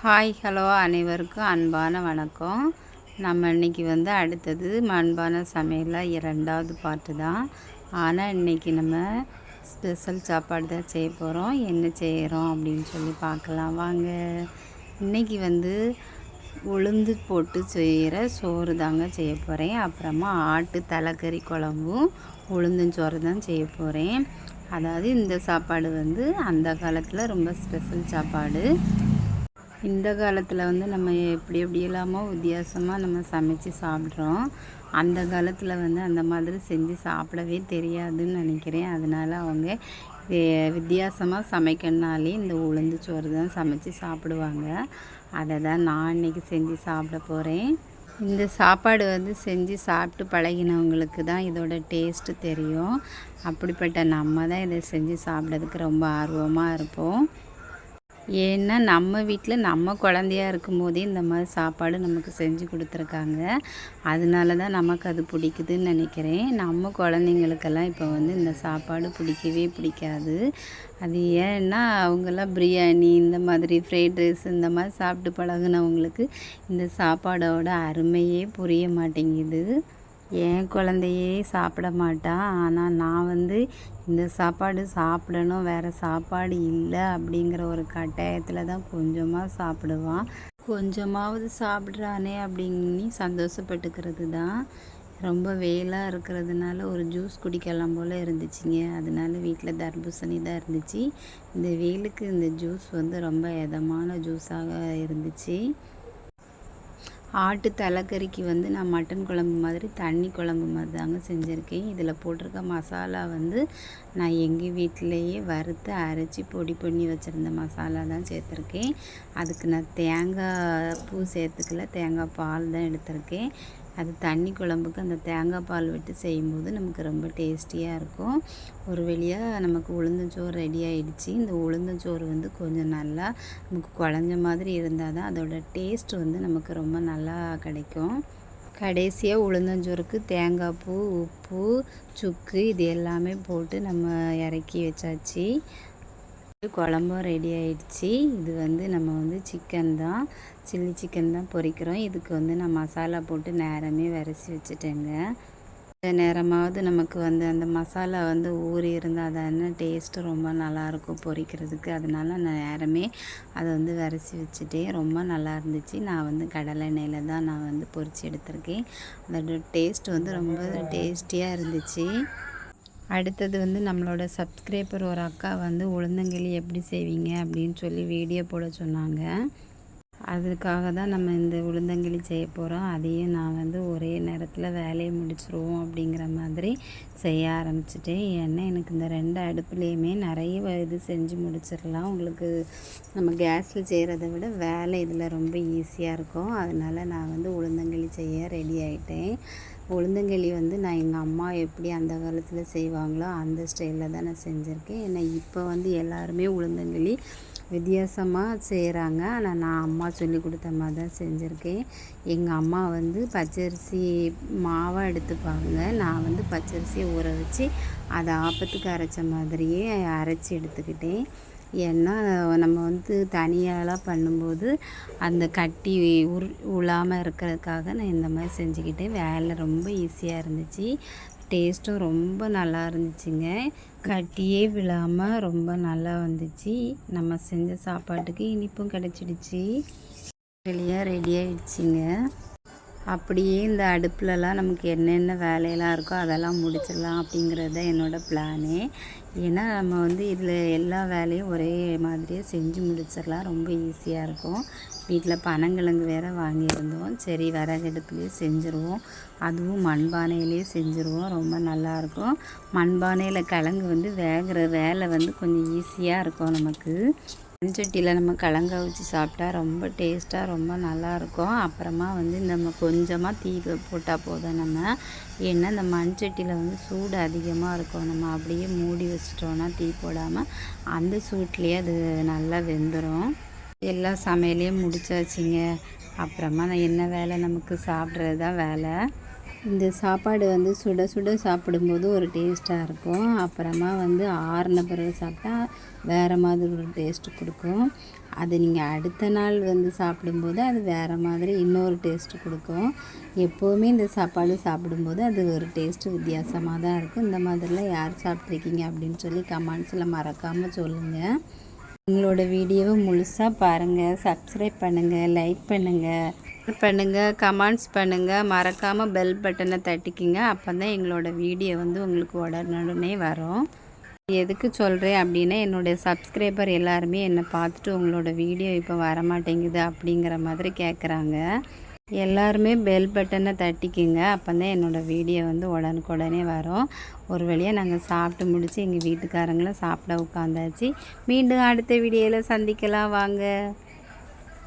Hi hello அனைவருக்கும் அன்பான வணக்கம். நம்ம இன்னைக்கு வந்து அடுத்தது அன்பான சமையலில் இரண்டாவது பாட்டு தான். ஆனால் இன்றைக்கி நம்ம ஸ்பெஷல் சாப்பாடு தான் செய்ய போகிறோம் என்ன செய்கிறோம் அப்படின்னு சொல்லி பார்க்கலாம். வாங்க. இன்றைக்கி வந்து உளுந்து போட்டு செய்கிற சோறு தாங்க செய்ய போகிறேன் அப்புறமா ஆட்டு தலைக்கறி குழம்பும் உளுந்தஞ்சோறு தான் செய்ய போகிறேன் அதாவது இந்த சாப்பாடு வந்து அந்த காலத்தில் ரொம்ப ஸ்பெஷல் சாப்பாடு. இந்த காலத்தில் வந்து நம்ம எப்படி எப்படி இல்லாமோ வித்தியாசமாக நம்ம சமைச்சு சாப்பிட்றோம். அந்த காலத்தில் வந்து அந்த மாதிரி செஞ்சு சாப்பிடவே தெரியாதுன்னு நினைக்கிறேன். அதனால் அவங்க வித்தியாசமாக சமைக்கணுனாலே இந்த உளுந்து சோறு தான் சமைச்சு சாப்பிடுவாங்க. அதை தான் நான் இன்னைக்கு செஞ்சு சாப்பிட போகிறேன் இந்த சாப்பாடு வந்து செஞ்சு சாப்பிட்டு பழகினவங்களுக்கு தான் இதோட டேஸ்ட்டு தெரியும். அப்படிப்பட்ட நம்ம தான் இதை செஞ்சு சாப்பிட்றதுக்கு ரொம்ப ஆர்வமாக இருப்போம். ஏன்னா நம்ம வீட்டில் நம்ம குழந்தையா இருக்கும்போதே இந்த மாதிரி சாப்பாடு நமக்கு செஞ்சு கொடுத்துருக்காங்க. அதனால தான் நமக்கு அது பிடிக்குதுன்னு நினைக்கிறேன். நம்ம குழந்தைங்களுக்கெல்லாம் இப்போ வந்து இந்த சாப்பாடு பிடிக்கவே பிடிக்காது. அது ஏன்னா அவங்கெல்லாம் பிரியாணி இந்த மாதிரி ஃப்ரைட் ரைஸ் இந்த மாதிரி சாப்பிட்டு பழகுனவங்களுக்கு இந்த சாப்பாடோட அருமையே புரிய மாட்டேங்குது. என் குழந்தையே சாப்பிட மாட்டான் ஆனால் நான் வந்து இந்த சாப்பாடு சாப்பிடணும் வேறு சாப்பாடு இல்லை அப்படிங்கிற ஒரு கட்டாயத்தில் தான் கொஞ்சமாக சாப்பிடுவான் கொஞ்சமாவது சாப்பிட்றானே அப்படின்னு சந்தோஷப்பட்டுக்கிறது தான். ரொம்ப வெயிலாக இருக்கிறதுனால ஒரு ஜூஸ் குடிக்கலாம் போல் இருந்துச்சுங்க. அதனால வீட்டில் தர்பூசணி தான் இருந்துச்சு. இந்த வெயிலுக்கு இந்த ஜூஸ் வந்து ரொம்ப இதமான ஜூஸாக இருந்துச்சு. ஆட்டு தலைக்கறிக்கு வந்து நான் மட்டன் குழம்பு மாதிரி தண்ணி குழம்பு மாதிரி தாங்க செஞ்சுருக்கேன். இதில் போட்டிருக்க மசாலா வந்து நான் எங்கள் வீட்டிலையே வறுத்து அரைச்சி பொடி பண்ணி வச்சுருந்த மசாலா தான் சேர்த்துருக்கேன். அதுக்கு நான் தேங்காய் பூ சேர்த்துக்கல தேங்காய் பால் தான் எடுத்திருக்கேன். அது தண்ணி குழம்புக்கு அந்த தேங்காய் பால் விட்டு செய்யும்போது நமக்கு ரொம்ப டேஸ்டியாக இருக்கும். ஒரு வழியாக நமக்கு உளுந்தஞ்சோறு ரெடி ஆகிடுச்சு இந்த உளுந்தஞ்சோறு வந்து கொஞ்சம் நல்லா நமக்கு குழஞ்ச மாதிரி இருந்தால் தான் அதோட டேஸ்ட் வந்து நமக்கு ரொம்ப நல்லா கிடைக்கும். கடைசியாக உளுந்தஞ்சோறுக்கு தேங்காய் பூ உப்பு சுக்கு இது எல்லாமே போட்டு நம்ம இறக்கி வச்சாச்சு. குழம்பும் ரெடி ஆயிடுச்சு. இது வந்து நம்ம வந்து சிக்கன் தான். சில்லி சிக்கன் தான் பொரிக்கிறோம் இதுக்கு வந்து நான் மசாலா போட்டு நேரமே விரசி வச்சுட்டேங்க. இந்த நேரமாவது நமக்கு வந்து அந்த மசாலா வந்து ஊறி இருந்தால் தானே டேஸ்ட்டு ரொம்ப நல்லாயிருக்கும் பொரிக்கிறதுக்கு அதனால நான் நேரமே அதை வந்து விரசி வச்சுட்டேன். ரொம்ப நல்லா இருந்துச்சு. நான் வந்து கடலை எண்ணெயில் தான் நான் வந்து பொரித்து எடுத்திருக்கேன். அதோட டேஸ்ட் வந்து ரொம்ப டேஸ்டியாக இருந்துச்சு. அடுத்தது வந்து நம்மளோட சப்ஸ்கிரைபர் ஒரு அக்கா வந்து உளுந்தங்களி எப்படி செய்வீங்க? அப்படின்னு சொல்லி வீடியோ போட சொன்னாங்க. அதுக்காக தான் நம்ம இந்த உளுந்தங்களி செய்ய போகிறோம் அதையும் நான் வந்து ஒரே நேரத்தில் வேலையை முடிச்சிருவோம் அப்படிங்கிற மாதிரி செய்ய ஆரம்பிச்சிட்டேன். ஏன்னா எனக்கு இந்த ரெண்டு அடுப்புலேயுமே நிறைய இது செஞ்சு முடிச்சிடலாம். உங்களுக்கு நம்ம கேஸில் செய்கிறத விட வேலை இதில் ரொம்ப ஈஸியாக இருக்கும். அதனால் நான் வந்து உளுந்தங்களி செய்ய ரெடி ஆகிட்டேன் உளுந்தங்களி வந்து நான் எங்கள் அம்மா எப்படி அந்த காலத்தில் செய்வாங்களோ அந்த ஸ்டைலில் தான் நான் செஞ்சுருக்கேன். ஏன்னா இப்போ வந்து எல்லாருமே உளுந்தங்களி வித்தியாசமாக செய்கிறாங்க ஆனால் நான் அம்மா சொல்லி கொடுத்த மாதிரி தான் செஞ்சுருக்கேன். எங்கள் அம்மா வந்து பச்சரிசி மாவை எடுத்துப்பாங்க. நான் வந்து பச்சரிசியை ஊற வச்சு அதை ஆப்பத்துக்கு அரைச்ச மாதிரியே அரைச்சி எடுத்துக்கிட்டேன். ஏன்னா நம்ம வந்து தனியாலாம் பண்ணும்போது அந்த கட்டி உரு உழாமல் இருக்கிறதுக்காக நான் இந்த மாதிரி செஞ்சுக்கிட்டேன் வேலை ரொம்ப ஈஸியாக இருந்துச்சு. டேஸ்ட்டும் ரொம்ப நல்லா இருந்துச்சுங்க. கட்டியே விழாமல் ரொம்ப நல்லா வந்துச்சு. நம்ம செஞ்ச சாப்பாட்டுக்கு இனிப்பும் கிடச்சிடுச்சு. வெளியாக ரெடி ஆயிடுச்சுங்க. அப்படியே இந்த அடுப்புலலாம் நமக்கு என்னென்ன வேலையெல்லாம் இருக்கோ அதெல்லாம் முடிச்சிடலாம் அப்படிங்கிறது தான் என்னோடய பிளானே. ஏன்னா நம்ம வந்து இதில் எல்லா வேலையும் ஒரே மாதிரியே செஞ்சு முடிச்சிடலாம். ரொம்ப ஈஸியாக இருக்கும். வீட்டில் பனங்கிழங்கு வேறு வாங்கியிருந்தோம். சரி விறகடுப்புலேயே செஞ்சுருவோம். அதுவும் மண்பானையிலே செஞ்சுருவோம். ரொம்ப நல்லாயிருக்கும் மண்பானையில் கிழங்கு வந்து வேகிற வேலை வந்து கொஞ்சம் ஈஸியாக இருக்கும் நமக்கு. மண்சட்டியில் நம்ம கலங்க வச்சு சாப்பிட்டா ரொம்ப டேஸ்ட்டாக ரொம்ப நல்லாயிருக்கும். அப்புறமா வந்து நம்ம கொஞ்சமாக தீ போட்டால் போதும். நம்ம ஏன்னா இந்த மண்சட்டியில் வந்து சூடு அதிகமாக இருக்கும். நம்ம அப்படியே மூடி வச்சிட்டோன்னா தீ போடாமல் அந்த சூட்லேயே அது நல்லா வெந்துடும் எல்லா சமையலையும் முடிச்சாச்சுங்க. அப்புறமா நான் என்ன வேலை நமக்கு சாப்பிட்றது தான் வேலை. இந்த சாப்பாடு வந்து சுட சுட சாப்பிடும்போது ஒரு டேஸ்ட்டாக இருக்கும். அப்புறமா வந்து ஆறின பிறகு சாப்பிட்டா வேறு மாதிரி ஒரு டேஸ்ட்டு கொடுக்கும். அது நீங்கள் அடுத்த நாள் வந்து சாப்பிடும்போது அது வேறு மாதிரி இன்னொரு டேஸ்ட்டு கொடுக்கும். எப்போவுமே இந்த சாப்பாடு சாப்பிடும்போது அது ஒரு டேஸ்ட்டு வித்தியாசமாக தான் இருக்கும். இந்த மாதிரிலாம் யார் சாப்பிட்ருக்கீங்க அப்படின்னு சொல்லி கமெண்ட்ஸில் மறக்காமல் சொல்லுங்கள் உங்களோட வீடியோவை முழுசாக பாருங்கள் சப்ஸ்கிரைப் பண்ணுங்கள் லைக் பண்ணுங்கள் பண்ணுங்கள் கமெண்ட்ஸ் பண்ணுங்கள் மறக்காமல் பெல் பட்டனை தட்டிக்கிங்க. அப்போ தான் எங்களோட வீடியோ வந்து உங்களுக்கு உடனுடனே வரும். எதுக்கு சொல்கிறேன் அப்படின்னா என்னுடைய சப்ஸ்கிரைபர் எல்லாருமே என்னை பார்த்துட்டு உங்களோட வீடியோ இப்போ வரமாட்டேங்குது அப்படிங்கிற மாதிரி கேட்குறாங்க எல்லாருமே பெல் பட்டனை தட்டிக்கிங்க. அப்போ தான் என்னோடய வீடியோ வந்து உடனுக்குடனே வரும். ஒரு வழியாக நாங்கள் சாப்பிட்டு முடித்து எங்கள் வீட்டுக்காரங்களும் சாப்பிட உட்காந்தாச்சு. மீண்டும் அடுத்த வீடியோவில் சந்திக்கலாம். வாங்க.